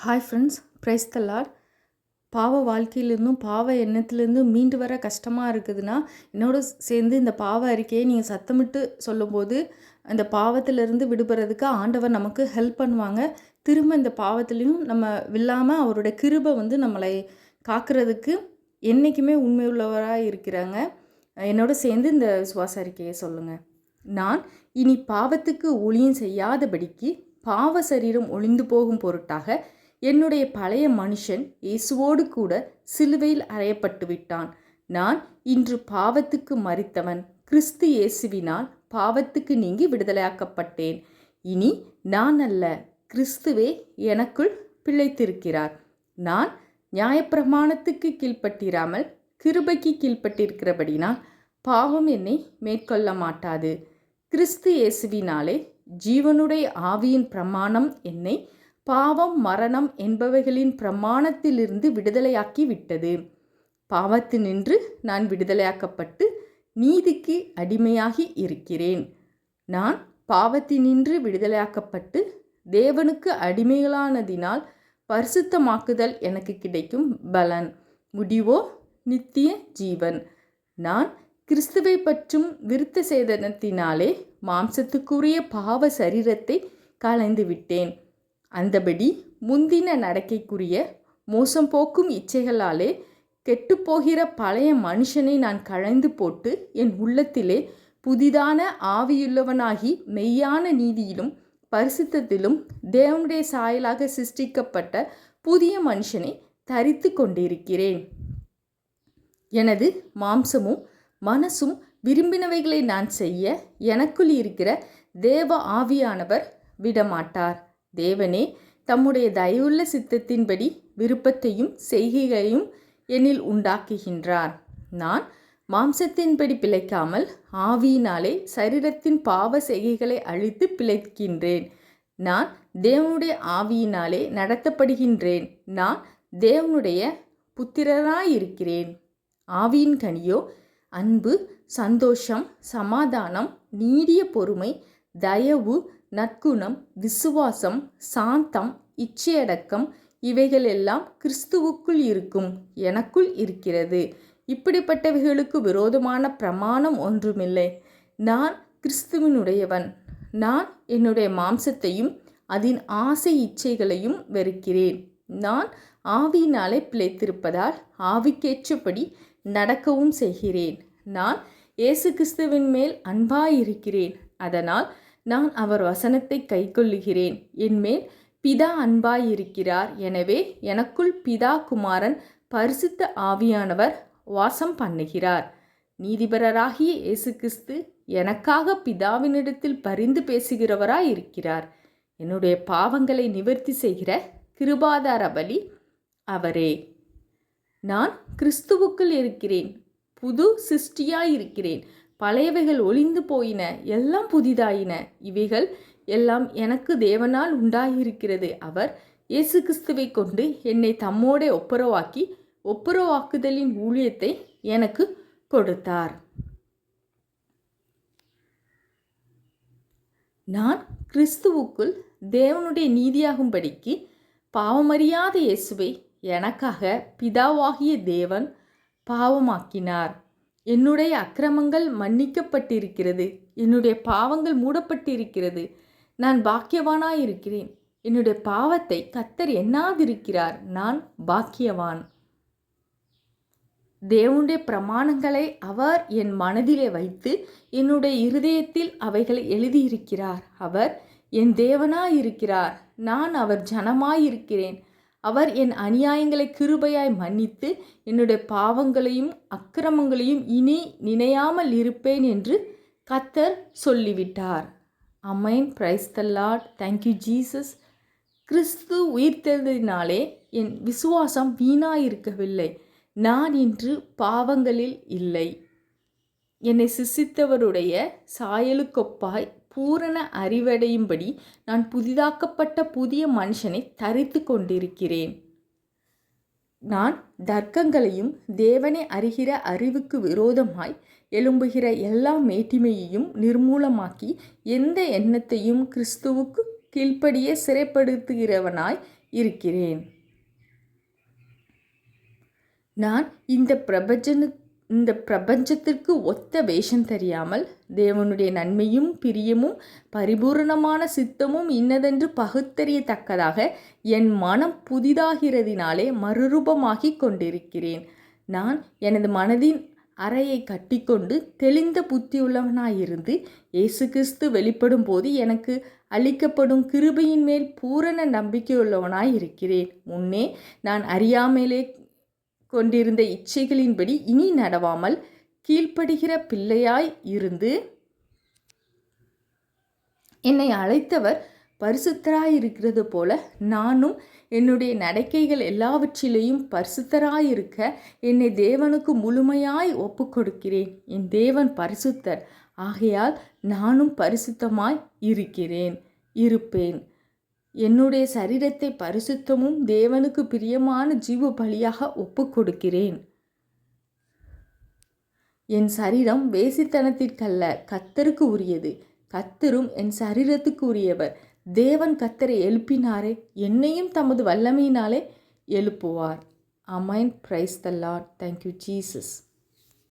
Hi friends price த பாவ வாழ்க்கையிலேருந்தும் பாவ எண்ணத்துலேருந்தும் மீண்டு வர கஷ்டமாக இருக்குதுன்னா என்னோட சேர்ந்து இந்த பாவ அறிக்கையை நீங்கள் சத்தமிட்டு சொல்லும்போது அந்த பாவத்திலிருந்து விடுபடுறதுக்கு ஆண்டவர் நமக்கு ஹெல்ப் பண்ணுவாங்க. திரும்ப இந்த பாவத்துலேயும் நம்ம வில்லாமல் அவரோட கிருபை வந்து நம்மளை காக்கிறதுக்கு என்றைக்குமே உண்மையுள்ளவராக இருக்கிறாங்க. என்னோட சேர்ந்து இந்த விசுவாச அறிக்கையை சொல்லுங்கள் நான் இனி பாவத்துக்கு ஒளியும் செய்யாதபடிக்கு பாவ சரீரம் ஒளிந்து போகும் பொருட்டாக என்னுடைய பழைய மனுஷன் இயேசுவோடு கூட சிலுவையில் அறையப்பட்டு விட்டான். நான் இன்று பாவத்துக்கு மறித்தவன் கிறிஸ்து இயேசுவினால் பாவத்துக்கு நீங்கி விடுதலையாக்கப்பட்டேன். இனி நான் அல்ல கிறிஸ்துவே எனக்குள் பிழைத்திருக்கிறார். நான் நியாயப்பிரமாணத்துக்கு கீழ்ப்பட்டிராமல் கிருபைக்கு கீழ்ப்பட்டிருக்கிறபடினால் பாவம் என்னை மேற்கொள்ள மாட்டாது. கிறிஸ்து இயேசுவினாலே ஜீவனுடைய ஆவியின் பிரமாணம் என்னை பாவம் மரணம் என்பவைகளின் பிரமாணத்திலிருந்து விடுதலையாக்கி விட்டது. பாவத்தினின்று நான் விடுதலையாக்கப்பட்டு நீதிக்கு அடிமையாகி இருக்கிறேன். நான் பாவத்தினின்று விடுதலையாக்கப்பட்டு தேவனுக்கு அடிமைகளானதினால் பரிசுத்தமாக்குதல் எனக்கு கிடைக்கும் பலன். முடிவோ நித்திய ஜீவன். நான் கிறிஸ்துவை பற்றும் விருத்த சேதனத்தினாலே மாம்சத்துக்குரிய பாவ சரீரத்தை கலைந்து விட்டேன் அந்தபடி முந்தின நடக்கைக்குரிய மோசம் போக்கும் இச்சைகளாலே கெட்டுப்போகிற பழைய மனுஷனை நான் களைந்து போட்டு என் உள்ளத்திலே புதிதான ஆவியுள்ளவனாகி மெய்யான நீதியிலும் பரிசுத்தத்திலும் தேவனுடைய சாயலாக சிருஷ்டிக்கப்பட்ட புதிய மனுஷனை தரித்து கொண்டிருக்கிறேன். எனது மாம்சமும் மனசும் விரும்பினவைகளை நான் செய்ய எனக்குள் இருக்கிற தேவ ஆவியானவர் விடமாட்டார். தேவனே தம்முடைய தயவுள்ள சித்தத்தின்படி விருப்பத்தையும் செய்கைகளையும் என்னில் உண்டாக்குகின்றார். நான் மாம்சத்தின்படி பிழைக்காமல் ஆவியினாலே சரீரத்தின் பாவ செய்கைகளை அழித்து பிழைக்கின்றேன். நான் தேவனுடைய ஆவியினாலே நடத்தப்படுகின்றேன். நான் தேவனுடைய புத்திரராயிருக்கிறேன். ஆவியின் கனியோ அன்பு சந்தோஷம் சமாதானம் நீடிய பொறுமை தயவு நற்குணம் விசுவாசம் சாந்தம் இச்சையடக்கம் இவைகளெல்லாம் கிறிஸ்துவுக்குள் இருக்கும் எனக்குள் இருக்கிறது. இப்படிப்பட்டவைகளுக்கு விரோதமான பிரமாணம் ஒன்றுமில்லை. நான் கிறிஸ்துவினுடையவன். நான் என்னுடைய மாம்சத்தையும் அதன் ஆசை இச்சைகளையும் வெறுக்கிறேன். நான் ஆவியினாலே பிழைத்திருப்பதால் ஆவிக்கேற்றபடி நடக்கவும் செய்கிறேன். நான் இயேசு கிறிஸ்துவின் மேல் அன்பாயிருக்கிறேன். அதனால் நான் அவர் வசனத்தை கைக்கொள்ளுகிறேன். என்மேல் பிதா அன்பாயிருக்கிறார். எனவே எனக்குள் பிதா குமாரன் பரிசுத்த ஆவியானவர் வாசம் பண்ணுகிறார். நீதிபரராகிய இயேசு கிறிஸ்து எனக்காக பிதாவினிடத்தில் பரிந்து பேசுகிறவராய் இருக்கிறார் என்னுடைய பாவங்களை நிவர்த்தி செய்கிற கிருபாதார பலி அவரே. நான் கிறிஸ்துவுக்குள் இருக்கிறேன். புது சிருஷ்டியாய் இருக்கிறேன் பழையவைகள் ஒளிந்து போயின எல்லாம் புதிதாயின. இவைகள் எல்லாம் எனக்கு தேவனால் உண்டாகியிருக்கிறது அவர் இயேசு கிறிஸ்துவை கொண்டு என்னை தம்மோடே ஒப்புரவாக்கி ஒப்புரவாக்குதலின் ஊழியத்தை எனக்கு கொடுத்தார். நான் கிறிஸ்துவுக்குள் தேவனுடைய நீதியாகும்படிக்கு பாவமறியாத இயேசுவை எனக்காக பிதாவாகிய தேவன் பாவமாக்கினார். என்னுடைய அக்கிரமங்கள் மன்னிக்கப்பட்டிருக்கிறது. என்னுடைய பாவங்கள் மூடப்பட்டிருக்கிறது. நான் பாக்கியவானாயிருக்கிறேன். என்னுடைய பாவத்தை கத்தர் எண்ணாதிருக்கிறார். நான் பாக்கியவான். தேவனுடைய பிரமாணங்களை அவர் என் மனதிலே வைத்து என்னுடைய இருதயத்தில் அவைகளை எழுதியிருக்கிறார். அவர் என் தேவனாயிருக்கிறார். நான் அவர் ஜனமாயிருக்கிறேன். அவர் என் அநியாயங்களை கிருபையாய் மன்னித்து என்னுடைய பாவங்களையும் அக்கிரமங்களையும் இனி நினையாமல் இருப்பேன் என்று கத்தர் சொல்லிவிட்டார். Amen praise the Lord thank you Jesus கிறிஸ்து உயிர்த்தெழுதினாலே என் விசுவாசம் வீணாயிருக்கவில்லை. நான் இன்று பாவங்களில் இல்லை. என்னை சிசித்தவருடைய சாயலுக்கொப்பாய் பூரண அறிவடையும்படி நான் புதிதாக்கப்பட்ட புதிய மனுஷனை தரித்து கொண்டிருக்கிறேன். நான் தர்க்கங்களையும் தேவனை அறிகிற அறிவுக்கு விரோதமாய் எழும்புகிற எல்லா மேட்டிமையையும் நிர்மூலமாக்கி எந்த எண்ணத்தையும் கிறிஸ்துவுக்கு கீழ்ப்படியே சிறைப்படுத்துகிறவனாய் இருக்கிறேன். நான் இந்த பிரபஞ்சனு இந்த பிரபஞ்சத்திற்கு ஒத்த வேஷம் தெரியாமல் தேவனுடைய நன்மையும் பிரியமும் பரிபூரணமான சித்தமும் இன்னதென்று பகுத்தறியத்தக்கதாக என் மனம் புதிதாகிறதினாலே மறுரூபமாகிக் கொண்டிருக்கிறேன். நான் எனது மனதின் அறையை கட்டிக்கொண்டு தெளிந்த புத்தியுள்ளவனாயிருந்து இயேசு கிறிஸ்து வெளிப்படும் போது எனக்கு அளிக்கப்படும் கிருபையின் மேல் பூரண நம்பிக்கையுள்ளவனாய் இருக்கிறேன் முன்னே நான் அறியாமலே கொண்டிருந்த இச்சைகளின்படி இனி நடவாமல் கீழ்ப்படுகிற பிள்ளையாய் இருந்து என்னை அழைத்தவர் பரிசுத்தராயிருக்கிறது போல நானும் என்னுடைய நடக்கைகள் எல்லாவற்றிலேயும் பரிசுத்தராயிருக்க என்னை தேவனுக்கு முழுமையாய் ஒப்பு கொடுக்கிறேன் என் தேவன் பரிசுத்தர். ஆகையால் நானும் பரிசுத்தமாய் இருக்கிறேன். இருப்பேன். என்னுடைய சரீரத்தை பரிசுத்தமும் தேவனுக்கு பிரியமான ஜீவ பலியாக ஒப்பு கொடுக்கிறேன். என் சரீரம் வேசித்தனத்திற்கல்ல கத்தருக்கு உரியது. கத்தரும் என் சரீரத்துக்கு உரியவர். தேவன் கத்தரை எழுப்பினாரே என்னையும் தமது வல்லமையினாலே எழுப்புவார். Amen praise the Lord thank you Jesus